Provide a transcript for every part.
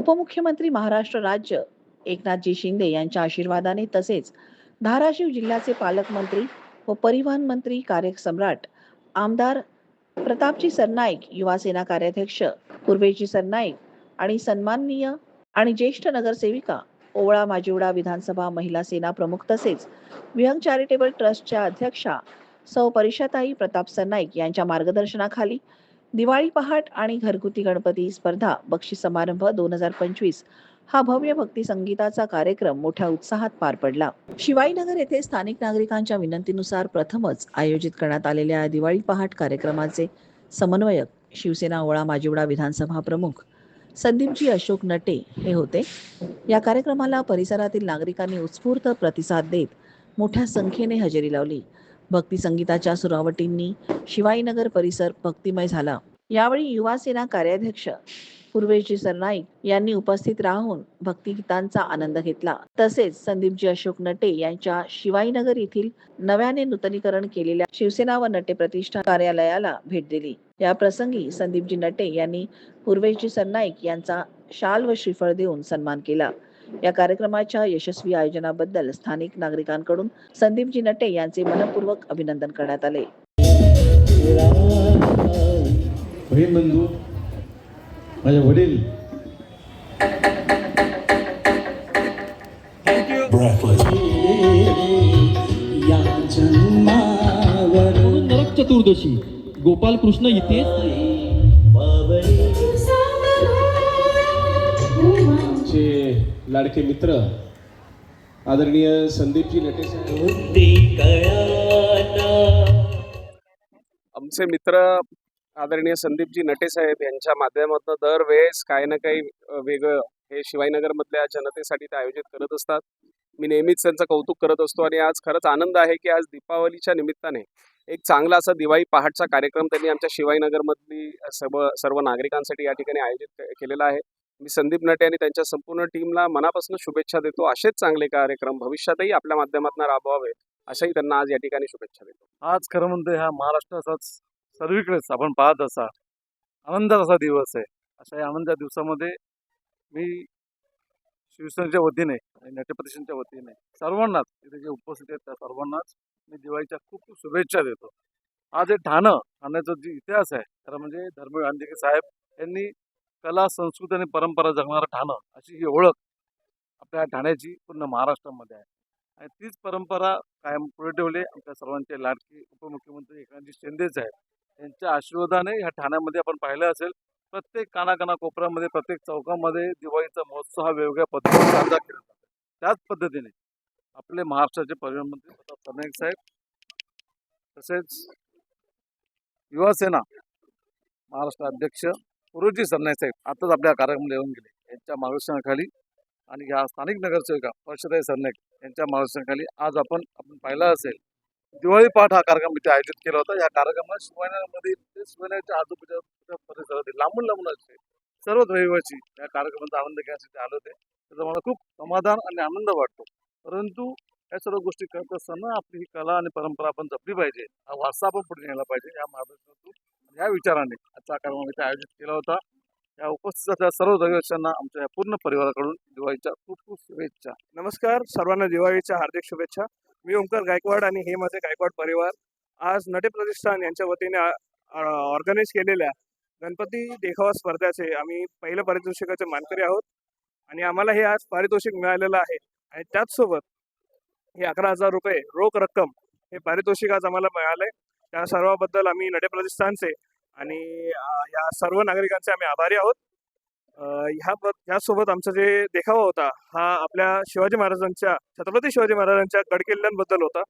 उपमुख्यमंत्री महाराष्ट्र राज्य एकनाथजी शिंदे यांच्या आशीर्वादाने तसेच धाराशिव जिल्ह्याचे पालकमंत्री व परिवहन मंत्री कार्यसम्राट आमदार प्रतापजी सरनाईक युवा सेना कार्याध्यक्ष पूर्वेजी सरनाईक आणि सन्माननीय आणि ज्येष्ठ नगरसेविका ओवळा माजिवडा विधानसभा महिला सेना प्रमुख तसेच विहंग चॅरिटेबल ट्रस्टच्या अध्यक्षा सौ परिषाताई प्रताप सरनाईक यांच्या मार्गदर्शनाखाली दिवाळी पहाट आणि घरगुती गणपती स्पर्धा बक्षीस समारंभ दोन हजार पंचवीस. हा भव्य भक्ती संगीताचा कार्यक्रम मोठ्या उत्साहात पार पडला. शिवाईनगर येथे स्थानिक नागरिकांच्या विनंतीनुसार प्रथमच आयोजित करण्यात आलेल्या दिवाळी पहाट कार्यक्रमाचे समन्वयक शिवसेना ओळा माजिवडा विधानसभा प्रमुख संदीपजी अशोक नटे हे होते. या कार्यक्रमाला परिसरातील नागरिकांनी उत्स्फूर्त प्रतिसाद देत मोठ्या संख्येने हजेरी लावली. भक्ती संगीताच्या सुरावटींनी शिवाईनगर परिसर भक्तिमय झाला. यावेळी युवा सेना कार्याध्यक्ष पूर्वेजी सरनाईक यांनी उपस्थित राहून भक्तिगीतांचा आनंद घेतला. तसेच संदीपजी अशोक नटे यांच्या शिवाईनगर येथील नव्याने नूतनीकरण केलेल्या शिवसेना व नटे प्रतिष्ठान कार्यालयाला भेट दिली. या प्रसंगी संदीपजी नटे यांनी पूर्वेजी सरनाईक यांचा शाल व श्रीफळ देऊन सन्मान केला. या कार्यक्रमाच्या यशस्वी आयोजनाबद्दल स्थानिक नागरिकांकडून संदीपजी नटे यांचे मनपूर्वक अभिनंदन करण्यात आले. बंधू माझे वडील. नरक चतुर्दशी गोपाल कृष्ण इथे लाडके मित्र आदरणीय संदीपजी कळाना. आमचे मित्र आदरणीय संदीपजी नटे साहेब यांच्या माध्यमातून दरवेळेस काही ना काही वेगळं हे शिवाजीनगरमधल्या जनतेसाठी ते आयोजित करत असतात. मी नेहमीच त्यांचं कौतुक करत असतो आणि आज खरंच आनंद आहे की आज दीपावलीच्या निमित्ताने एक चांगला असा दिवाळी पहाटचा कार्यक्रम त्यांनी आमच्या शिवाजीनगरमधली सर्व सर्व नागरिकांसाठी या ठिकाणी आयोजित केलेला आहे. मी संदीप नटे आणि त्यांच्या संपूर्ण टीमला मनापासून शुभेच्छा देतो. असेच चांगले कार्यक्रम भविष्यातही आपल्या माध्यमातून राबवावे अशाही त्यांना आज या ठिकाणी शुभेच्छा देतो. आज खरं म्हणतो हा महाराष्ट्राचाच सर्वीकडेच आपण पाहत असा. आनंदाचा असा दिवस आहे. अशा या आनंदाच्या दिवसामध्ये मी शिवसेनेच्या वतीने आणि नटप्रतिष्ठानच्या वतीने सर्वांनाच इथे जे उपस्थित आहेत त्या सर्वांनाच मी दिवाळीच्या खूप खूप शुभेच्छा देतो. आज हे ठाणं ठाण्याचा जी इतिहास आहे खरं म्हणजे धर्मवीर गांधी साहेब यांनी कला संस्कृती आणि परंपरा जगणारं ठाणं अशी ही ओळख आपल्या ठाण्याची पूर्ण महाराष्ट्रामध्ये आहे. आणि तीच परंपरा कायम पुढे ठेवली. आमच्या सर्वांचे लाडके उपमुख्यमंत्री एकनाथजी शिंदेच आहेत. त्यांच्या आशीर्वादाने ह्या ठाण्यामध्ये आपण पाहिलं असेल प्रत्येक कानाकाना कोपऱ्यामध्ये प्रत्येक चौकामध्ये दिवाळीचा महोत्सव हा वेगवेगळ्या पद्धतीने साजरा केला जातो. त्याच पद्धतीने आपले महाराष्ट्राचे परिवहन मंत्री प्रताप सरनाईक साहेब तसेच युवासेना महाराष्ट्र अध्यक्ष गुरुजी सरनाईक साहेब आताच आपल्या कार्यक्रमाला येऊन गेले. यांच्या मार्गदर्शनाखाली आणि ह्या स्थानिक नगरसेविका वर्षाताई सरनाईक यांच्या मार्गदर्शनाखाली आज आपण आपण पाहिलं असेल दिवाळी पाठ हा कार्यक्रम इथे आयोजित केला होता. या कार्यक्रमात शिवण्यामध्ये ते आजूबाजूच्या परिसर होते लांबून लांबून असे सर्वच रहिवासी या कार्यक्रमाचा आनंद घेण्यासाठी आले होते. त्याचा मला खूप समाधान आणि आनंद वाटतो. परंतु या सर्व गोष्टी करत असताना आपली ही कला आणि परंपरा आपण जपली पाहिजे. हा वारसा आपण पुढे नेला पाहिजे. या मार्गदर्शनातून या विचाराने आजचा कार्यक्रम इथे आयोजित केला होता. या उपस्थित सर्व रहिवाशांना आमच्या या पूर्ण परिवाराकडून दिवाळीच्या खूप खूप शुभेच्छा. नमस्कार. सर्वांना दिवाळीच्या हार्दिक शुभेच्छा. मी ओंकार गायकवाड आणि हे माझे गायकवाड परिवार. आज नटे प्रतिष्ठान यांच्या वतीने ऑर्गनाईज केलेल्या गणपती देखावा स्पर्धाचे आम्ही पहिल्या पारितोषिकाचे मानकरी आहोत. आणि आम्हाला हे आज पारितोषिक मिळालेलं आहे. आणि त्याचसोबत हे अकरा हजार रुपये रोख रक्कम हे पारितोषिक आज आम्हाला मिळाले त्या सर्वाबद्दल आम्ही नडे प्रतिष्ठानचे आणि या सर्व नागरिकांचे आम्ही आभारी आहोत. ह्या ह्यासोबत आमचा जे देखावा होता हा आपल्या शिवाजी महाराजांच्या छत्रपती शिवाजी महाराजांच्या गडकिल्ल्यांबद्दल होता.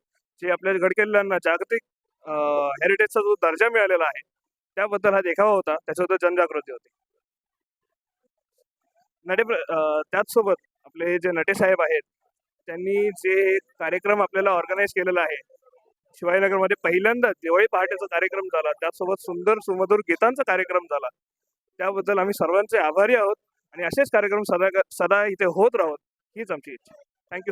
जे आपल्या गडकिल्ल्यांना जागतिक हेरिटेजचा जो दर्जा मिळालेला आहे त्याबद्दल हा देखावा होता. त्याच्याबद्दल जनजागृती होती. नटे प्र- त्याचसोबत आपले जे नटे साहेब आहेत त्यांनी जे कार्यक्रम आपल्याला ऑर्गनाईज केलेला आहे शिवाजीनगरमध्ये पहिल्यांदा दिवाळी पहाटेचा कार्यक्रम झाला. त्यासोबत सुंदर सुमधुर गीतांचा कार्यक्रम झाला. त्याबद्दल आम्ही सर्वांचे आभारी आहोत आणि असेच कार्यक्रम सदा सदा इथे होत राहोत हीच आमची इच्छा. थँक्यू